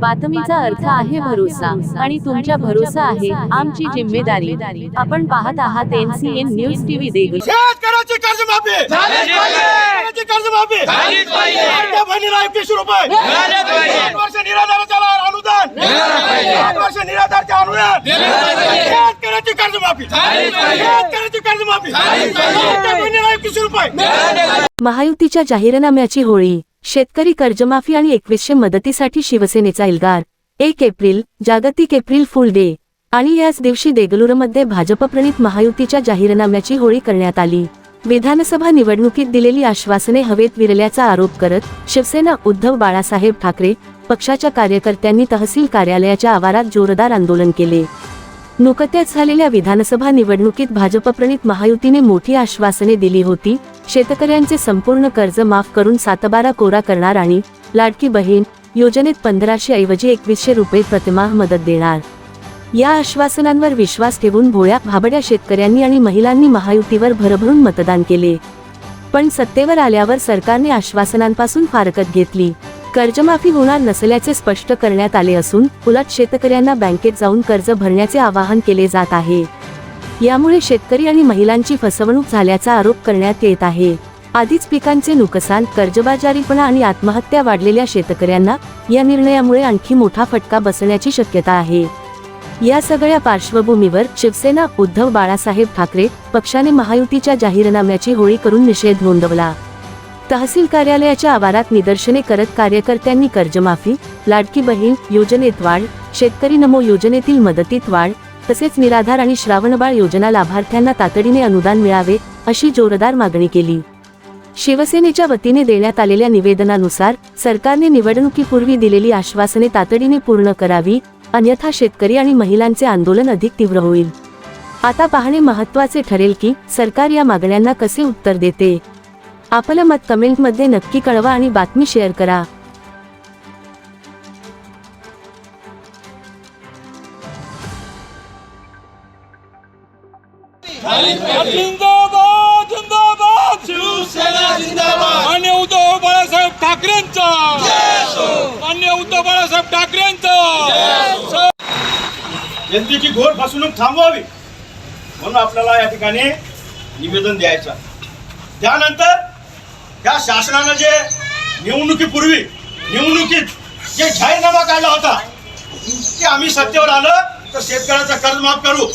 बातमीचा अर्थ आहे भरोसा आणि तुमच्या भरोसा आहे आमची जिम्मेदारी. आपण पाहत आहात एनसीएन न्यूज टीव्ही देगलूर. शेतकऱ्याची कर्जमाफी! शेतकऱ्याची कर्जमाफी! लाडक्या बहिणीला एकवीसशे रुपये! आठ वर्ष निराधाराच्या अनुदान! आठ वर्ष निराधारचे अनुदान! शेतकऱ्याची कर्जमाफी! शेतकऱ्याची कर्जमाफी! लाडक्या बहिणीला एकवीसशे रुपये! महायुतीच्या जाहीरनाम्याची होळी. शेतकरी कर्जमाफी आणि एकवीसशे मदतीसाठी शिवसेनेचा इल्गार. एक एप्रिल जागतिक एप्रिल फुल डे. आणि याच दिवशी देगलूरमध्ये भाजपप्रणित महायुतीच्या जाहीरनाम्याची होळी करण्यात आली. विधानसभा निवडणुकीत दिलेली आश्वासने हवेत विरल्याचा आरोप करत शिवसेना उद्धव बाळासाहेब ठाकरे पक्षाच्या कार्यकर्त्यांनी तहसील कार्यालयाच्या आवारात जोरदार आंदोलन केले. नुकत्याच झालेल्या विधानसभा निवडणुकीत भाजपप्रणित महायुतीने मोठी आश्वासने दिली होती. शेतकऱ्यांचे संपूर्ण कर्ज माफ करून सातबारा कोरा करणार आणि लाडकी बहीण योजनेत पंधराशे ऐवजी एकवीसशे रुपये प्रतिमाह मदत देणार. या आश्वासनांवर विश्वास ठेवून भोळ्या भाबड्या शेतकऱ्यांनी आणि महिलांनी महायुतीवर भरभरून मतदान केले. पण सत्तेवर आल्यावर सरकारने आश्वासनांपासून फारकत घेतली. कर्जमाफी होणार नसल्याचे स्पष्ट करण्यात आले असून उलट शेतकऱ्यांना बँकेत जाऊन कर्ज भरण्याचे आवाहन केले जात आहे. यामुळे शेतकरी आणि महिलांची फसवणूक झाल्याचा आरोप करण्यात येत आहे. आधीच पिकांचे नुकसान कर्जबाजारीपणा आणि आत्महत्या वाढलेल्या शेतकऱ्यांना या निर्णयामुळे आणखी मोठा फटका बसण्याची शक्यता आहे. या सगळ्या पार्श्वभूमीवर शिवसेना उद्धव बाळासाहेब ठाकरे पक्षाने महायुतीच्या जाहीरनाम्याची होळी करून निषेध नोंदवला. तहसील कार्यालयाच्या आवारात निदर्शने करत कार्यकर्त्यांनी कर्जमाफी लाडकी बहीण योजनेत वाढ शेतकरी नमो योजनेतील मदतीत वाढ तसेच निराधार आणि श्रावणबाळ योजना लाभार्थ्यांना तातडीने अनुदान मिळावे अशी जोरदार मागणी केली. शिवसेनेच्या वतीने देण्यात आलेल्या निवेदनानुसार सरकारने निवडणुकीपूर्वी दिलेली आश्वासने तातडीने पूर्ण करावी अन्यथा शेतकरी आणि महिलांचे आंदोलन अधिक तीव्र होईल. आता पाहणे महत्त्वाचे ठरेल की सरकार या मागण्यांना कसे उत्तर देते. आपलं मत कमेंटमध्ये नक्की कळवा आणि बातमी शेअर करा. मान्य उद्धव बाळासाहेब ठाकरेंचा. मान्य उद्धव बाळासाहेब ठाकरेंचा. जनतेची घोर फसवणूक थांबवावी. म्हणून आपल्याला या ठिकाणी निवेदन द्यायचं. त्यानंतर त्या शासनानं जे निवडणुकीपूर्वी निवडणुकीत जे जाहीरनामा काढला होता की आम्ही सत्तेवर आलं तर शेतकऱ्याचं कर्ज माफ करू.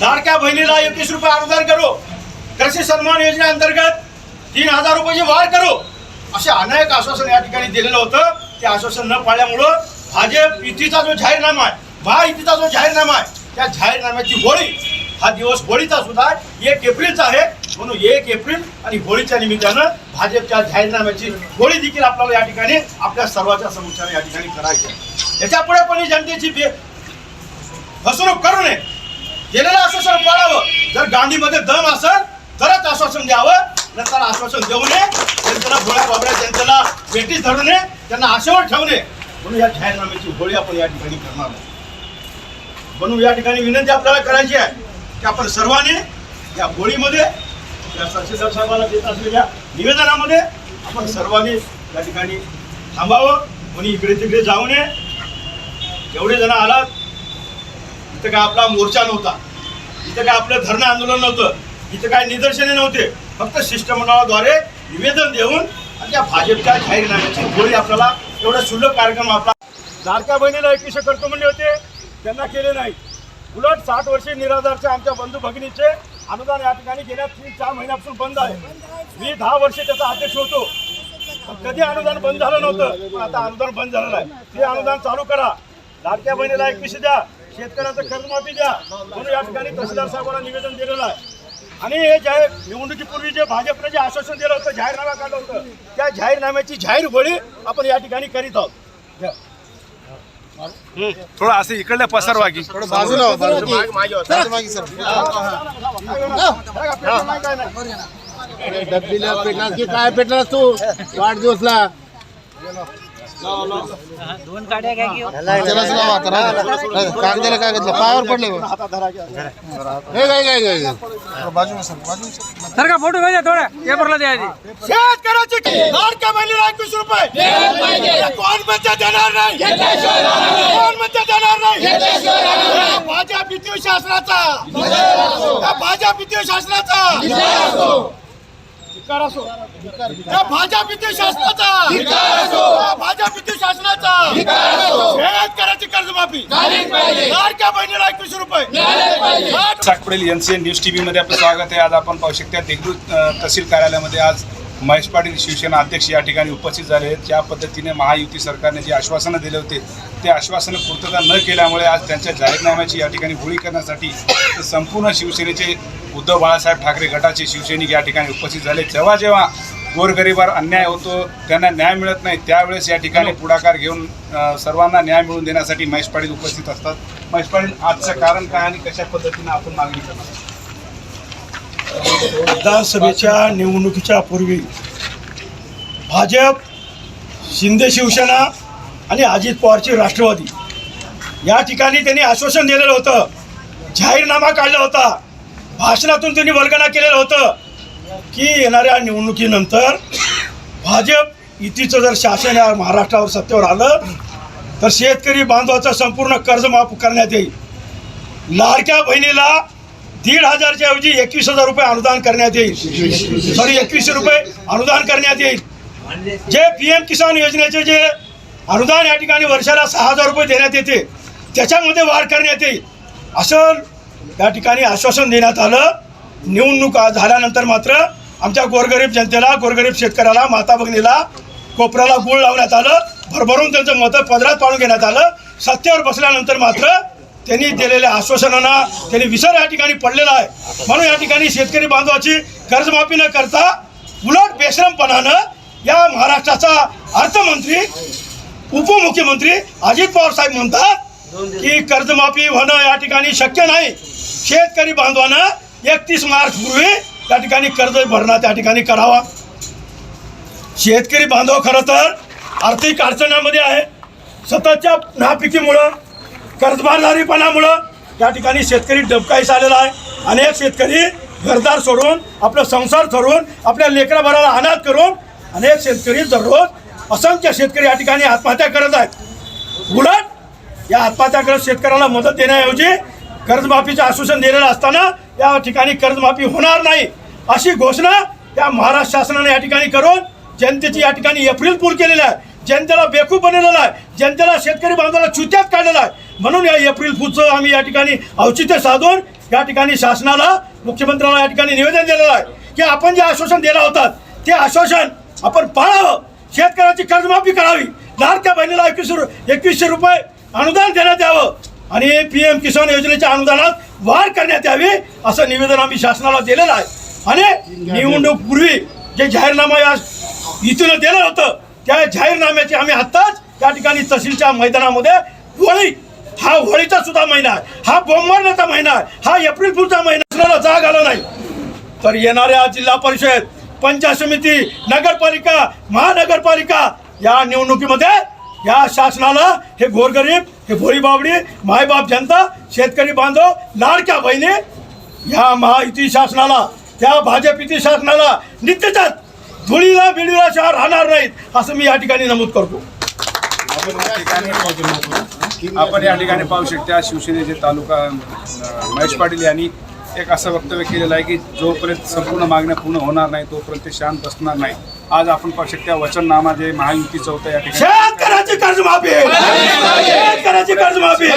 लाडक्या बहिणीला एकवीस रुपये अनुदान करू. कृषी सन्मान योजनेअंतर्गत तीन हजार रुपयाची वाढ करू. असे अनेक आश्वासन या ठिकाणी दिलेलं होतं. ते आश्वासन न पाळल्यामुळं भाजप युतीचा जो जाहीरनामा आहे महायुतीचा जो जाहीरनामा आहे त्या जाहीरनाम्याची होळी हा दिवस होळीचा सुद्धा एक एप्रिलचा आहे. म्हणून एक एप्रिल आणि होळीच्या निमित्तानं भाजपच्या जाहीरनाम्याची होळी देखील आपल्याला या ठिकाणी आपल्या सर्वांच्या समोरच्या या ठिकाणी करायची आहे. याच्यापुढे पण जनतेची फसवणूक करू नये. गेलेलं आश्वासन पाळावं. जर गांधीमध्ये दम असेल तरच आश्वासन द्यावं. नंतर आश्वासन देऊ नये. जनतेला गोळ्या बाबड्या जनतेला भेटीस धरू नये. त्यांना आशेवर ठेवू नये. म्हणून या जाहीरनाम्याची होळी आपण या ठिकाणी करणार आहोत. म्हणून या ठिकाणी विनंती आपल्याला करायची आहे की आपण सर्वांनी या होळीमध्ये या तहसीलदार साहेबांना देत असलेल्या निवेदनामध्ये आपण सर्वांनी या ठिकाणी थांबावं कोणी इकडे तिकडे जाऊ नये. एवढे जण आलात. इथं काय आपला मोर्चा नव्हता. इथं काय आपलं धरणं आंदोलन नव्हतं. इथं काय निदर्शने नव्हते. फक्त शिष्टमंडळाद्वारे निवेदन देऊन आणि त्या भाजपच्या जाहीरनाम्याची गोळी आपल्याला एवढा सुलभ कार्यक्रम आपला लाडक्या बहिणीला एकविशे करतो म्हणले होते. त्यांना केले नाही. उलट साठ वर्षे निराधारच्या आमच्या बंधू भगिनीचे अनुदान या ठिकाणी गेल्या तीन चार महिन्यापासून बंद आहे. मी दहा वर्षे त्याचा अध्यक्ष होतो. कधी अनुदान बंद झालं नव्हतं पण आता अनुदान बंद झालेलं आहे. ते अनुदान चालू करा. लाडक्या बहिणीला एकवीसशे द्या. शेतकऱ्याचं कर्जमाफी द्या. म्हणून या ठिकाणी तहसीलदार साहेबांना निवेदन दिलेलं आहे. आणि हे जाहीर निवडणुकीपूर्वी जे भाजपने जे आश्वासन दिलं होतं जाहीरनामा काढलं होतं त्या जाहीरनाम्याची जाहीर होळी आपण या ठिकाणी करीत आहोत. द्या. थोडं असं इकडल्या पसरवा की बाजूला हो, बाजूला. बाजू मागे सर. डब्बीला पेटणार की काय पेटणार तू? वाढदिवसला. त्यालाच लावा आता राहू दे. कागदाला कागदला पायावर पडले बघ. हे काय काय काय काय बाजूला सर बाजूला सर सर का फोटो घ्या थोडा. पेपरला द्यायची शेतकऱ्याचे एकवीस रुपये. कोण म्हणते देणार नाही? कोण म्हणते देणार नाही? या भाजप शासनाचा. भाजप शासनाचा. धिक्कार असो. या भाजप युती शासनाचा या भाजप युती शासनाचा शेतकऱ्याची कर्जमाफी. लाडक्या बहिणीला एकवीस रुपये. साकपडेल N C N news T व्हीमध्ये आपलं स्वागत आहे. आज आपण पाहू शकता देगलूर तहसील कार्यालयामध्ये आज महेश पाटील शिवसेना अध्यक्ष या ठिकाणी उपस्थित झाले आहेत. ज्या पद्धतीने महायुती सरकारने जी आश्वासनं दिले होते ते आश्वासनं पूर्तता न केल्यामुळे आज त्यांच्या जाहीरनाम्याची या ठिकाणी होळी करण्यासाठी संपूर्ण शिवसेनेचे उद्धव बाळासाहेब ठाकरे गटाचे शिवसैनिक या ठिकाणी उपस्थित झाले. जेव्हा जेव्हा गोरगरिबावर अन्याय होतो त्यांना न्याय मिळत नाही त्यावेळेस या ठिकाणी पुढाकार घेऊन सर्वांना न्याय मिळवून देण्यासाठी महेश पाटील उपस्थित असतात. महेश पाटील आजचं कारण काय आणि कशा पद्धतीने आपण मागणी करणार? विधानसभेच्या निवडणुकीच्या पूर्वी भाजप शिंदे शिवसेना आणि अजित पवारची राष्ट्रवादी या ठिकाणी त्यांनी आश्वासन दिलेलं होतं जाहीरनामा काढला होता भाषणातून त्यांनी वर्गणा केलेलं होतं की येणाऱ्या निवडणुकीनंतर भाजप युतीचं जर शासन या महाराष्ट्रावर सत्तेवर आलं तर शेतकरी बांधवाचं संपूर्ण कर्ज माफ करण्यात येईल. लाडक्या बहिणीला दीड हजारच्या ऐवजी एकवीस हजार रुपये अनुदान करण्यात येईल. सॉरी एकवीसशे रुपये अनुदान करण्यात येईल. जे पी एम किसान योजनेचे जे अनुदान या ठिकाणी वर्षाला सहा हजार रुपये देण्यात येते त्याच्यामध्ये वाढ करण्यात येईल. असं या ठिकाणी आश्वासन देण्यात आलं. निवडणूक झाल्यानंतर मात्र आमच्या गोरगरीब जनतेला गोरगरीब शेतकऱ्याला माता भगिनीला कोपऱ्याला गुळ लावण्यात आलं. भरभरून त्यांचं मतं पदरात पाडून घेण्यात आलं. सत्तेवर बसल्यानंतर मात्र त्यांनी दिलेल्या आश्वासनांना त्यांनी विसर या ठिकाणी पडलेला आहे. म्हणून या ठिकाणी शेतकरी बांधवाची कर्जमाफी न करता उलट बेश्रमपणानं या महाराष्ट्राचा अर्थमंत्री उपमुख्यमंत्री अजित पवार साहेब म्हणतात की कर्जमाफी होणं या ठिकाणी शक्य नाही. शेतकरी बांधवानं एकतीस मार्च पूर्वी त्या ठिकाणी कर्ज भरणा त्या ठिकाणी करावा. शेतकरी बांधव खरं तर आर्थिक अडचणामध्ये आहे. सततच्या नापिकीमुळं कर्जबारदारीपणामुळं या ठिकाणी शेतकरी डबकाईस आलेला आहे. अनेक शेतकरी घरदार सोडून आपलं संसार सोडून आपल्या लेकराभराला अनाथ करून अनेक शेतकरी दररोज असंख्य शेतकरी या ठिकाणी आत्महत्या करत आहेत. उलट या आत्महत्या करत शेतकऱ्याला मदत देण्याऐवजी कर्जमाफीचं आश्वासन दिलेलं असताना या ठिकाणी कर्जमाफी होणार नाही. अशी घोषणा या महाराष्ट्र शासनाने या ठिकाणी करून जनतेची या ठिकाणी एप्रिल पूर केलेली आहे. जनतेला बेकूफ बनवलेला आहे. जनतेला शेतकरी बांधवाला चुत्यात काढलेला आहे. म्हणून या एप्रिल फूलचं आम्ही या ठिकाणी औचित्य साधून या ठिकाणी शासनाला मुख्यमंत्र्यांना या ठिकाणी निवेदन दिलेलं आहे की आपण जे आश्वासन दिलं होतं ते आश्वासन आपण पाळावं. शेतकऱ्याची कर्जमाफी करावी. लाडक्या बहिणीला एकवीस एकवीसशे रुपये अनुदान देण्यात यावं आणि पी एम किसान योजनेच्या अनुदानात वाढ करण्यात यावी असं निवेदन आम्ही शासनाला दिलेलं आहे. आणि निवडणूकपूर्वी जे जाहीरनामा या इथून दिलं होतं त्या जाहीरनाम्याची आम्ही आत्ताच त्या ठिकाणी तहसीलच्या मैदानामध्ये वळी हा होळीचा सुद्धा महिना आहे. हा बोंबारण्याचा महिना आहे. हा एप्रिल फुलचा महिना असणारा जाग आला नाही. तर येणाऱ्या जिल्हा परिषद पंचायत समिती नगरपालिका महानगरपालिका या निवडणुकीमध्ये या शासनाला हे गोरगरीब हे भोळी बाबडी मायबाप जनता शेतकरी बांधव लाडक्या बहिणी या महायुती शासनाला त्या भाजप युती शासनाला नित्यच धुळीला बिळीला शहर राहणार नाहीत असं मी या ठिकाणी नमूद करतो. आपण या ठिकाणी पाहू शकता शिवसेनेचे तालुका महेश पाटील यांनी एक असं वक्तव्य केलेलं आहे की जोपर्यंत संपूर्ण मागण्या पूर्ण होणार नाही तोपर्यंत ते शांत बसणार नाही. आज आपण पाहू शकता वचननामा जे महायुतीचं होतं या ठिकाणी. शेतकऱ्याची कर्जमाफी! शेतकऱ्याची कर्जमाफी!